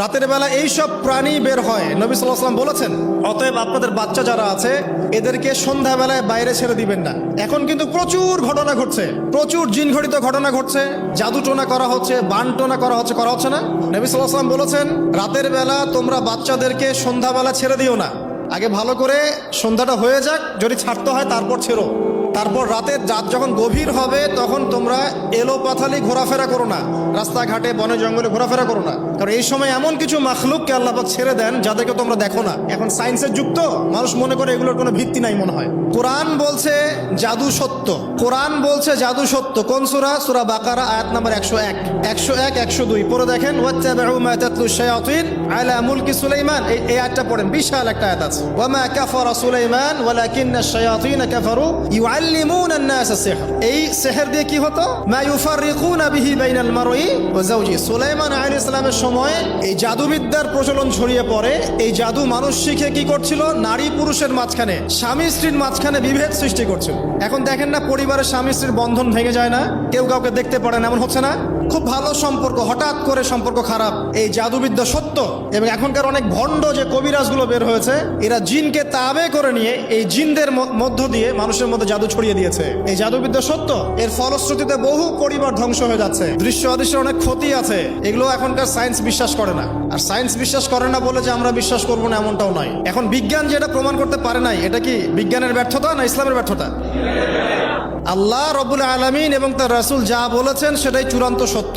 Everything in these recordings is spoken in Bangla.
রাতের বেলা এই সব প্রাণী বের হয়। নবী সাল্লাম বলেছেন, অতএব আপনাদের বাচ্চা যারা আছে, এদেরকে সন্ধ্যাবেলায় বাইরে ছেড়ে দিবেন না। এখন কিন্তু প্রচুর ঘটনা ঘটছে। প্রচুর জিন ঘটিত ঘটনা ঘটছে। জাদু টোনা করা হচ্ছে বান টোনা করা হচ্ছে করা হচ্ছে না। নবী সাল্লাম বলেছেন, রাতের বেলা তোমরা বাচ্চাদেরকে সন্ধ্যাবেলা ছেড়ে দিও না। আগে ভালো করে সন্ধ্যাটা হয়ে যাক, যদি ছাড়তে হয় তারপর ছেড়ো। তারপর রাত যখন গভীর হবে, তখন তোমরা এলো পাথালি ঘোরাফেরা করো না। রাস্তাঘাটে, বনে, জঙ্গলে ঘোরাফেরা করো না। কারণ এই সময় এমন কিছু মাখলুককে আল্লাপাক ছেড়ে দেন, যাদেরকে তোমরা দেখো না। এখন সায়েন্সের যুক্ত মানুষ মনে করে এগুলোর কোনো ভিত্তি নাই মনে হয়। কোরআন বলছে জাদু সত্য। কোরআন বলছে জাদু সত্য। কোন সুরা? সুরা বাকারা, আয়াত নাম্বার একশো এক। একশো এক, একশো দুই। পরে দেখেন আলা সুলাইমান। এই আয়াতটা পড়েন। বিশাল একটা আয়াত আছে। সুলাইমান বিভেদ সৃষ্টি করছিল। এখন দেখেন না, পরিবারের স্বামী স্ত্রীর বন্ধন ভেঙে যায় না? কেউ কাউকে দেখতে পারে না, এমন হচ্ছে না? খুব ভালো সম্পর্ক, হঠাৎ করে সম্পর্ক খারাপ। এই জাদুবিদ্যা সত্য? এবং এখনকার অনেক ভণ্ড যে কবিরাজগুলো বের হয়েছে, এরা জিনকে তাবে করে নিয়ে এই জিনদের মধ্য দিয়ে, মানুষের মধ্যে জাদু ছড়িয়ে দিয়েছে। এই জাদুবিদ্যা সত্য? এর ফলশ্রুতিতে বহু পরিবার ধ্বংস হয়ে যাচ্ছে। দৃশ্য অদৃশ্যের অনেক ক্ষতি আছে। এগুলো এখনকার সায়েন্স বিশ্বাস করে না। আর সায়েন্স বিশ্বাস করে না বলে যে আমরা বিশ্বাস করব না এমনটাও নয়। এখন বিজ্ঞান যেটা প্রমাণ করতে পারে নাই এটা কি বিজ্ঞানের ব্যর্থতা না ইসলামের ব্যর্থতা? আল্লাহ রবুল আলমিন এবং তার রাসুল যা বলেছেন সেটাই চূড়ান্ত সত্য।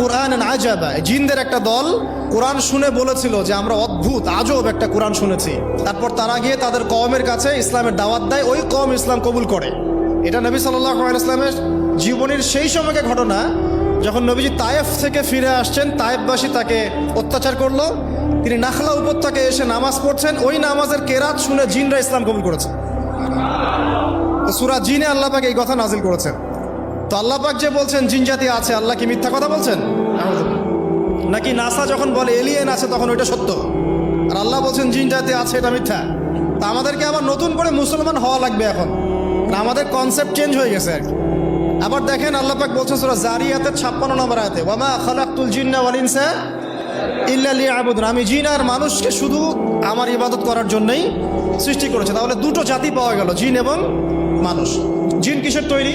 কোরআন আজাবা। জিনদের একটা দল কোরআন শুনে বলেছিল যে আমরা অদ্ভুত, আজব একটা কোরআন শুনেছি। তারপর তারা গিয়ে তাদের কমের কাছে ইসলামের দাওয়াত দেয়, ওই কম ইসলাম কবুল করে। এটা নবী সাল্লাহ ইসলামের জীবনের সেই সময়কে ঘটনা, যখন নবীজি তায়েফ থেকে ফিরে আসছেন, তায়েফবাসী তাকে অত্যাচার করল। তিনি নাখলা উপত্যকে এসে নামাজ পড়ছেন, ওই নামাজের কেরাত শুনে জিনরা ইসলাম কবুল করেছে। সুরা জিনে আল্লাপাকে এই কথা নাজিল করেছেন। তো আল্লাহ পাক যে বলছেন, জিন জাতি আছে, আল্লাহ কি মিথ্যা কথা বলছেন? নাকি নাসা যখন বলে এলিয়েন আছে, তখন ওইটা সত্য? আর আল্লাহ বলছেন, জিন জাতি আছে, এটা মিথ্যা। তা আমাদেরকে আবার নতুন করে মুসলমান হওয়া লাগবে এখন। আমাদের কনসেপ্ট চেঞ্জ হয়ে গেছে আর। আবার দেখেন, আল্লাহ পাক বলছেন সুরা জারিয়াতের ছাপ্পান্ন নম্বর আয়াতে ওয়ামা খালাকুল জিন্না ওয়াল ইনসা ইল্লা লিয়াবুদুন। আমি জিন আর মানুষকে শুধু আমার ইবাদত করার জন্যই সৃষ্টি করেছে। তাহলে দুটো জাতি পাওয়া গেল, জিন এবং মানুষ। জিন কিসের তৈরি?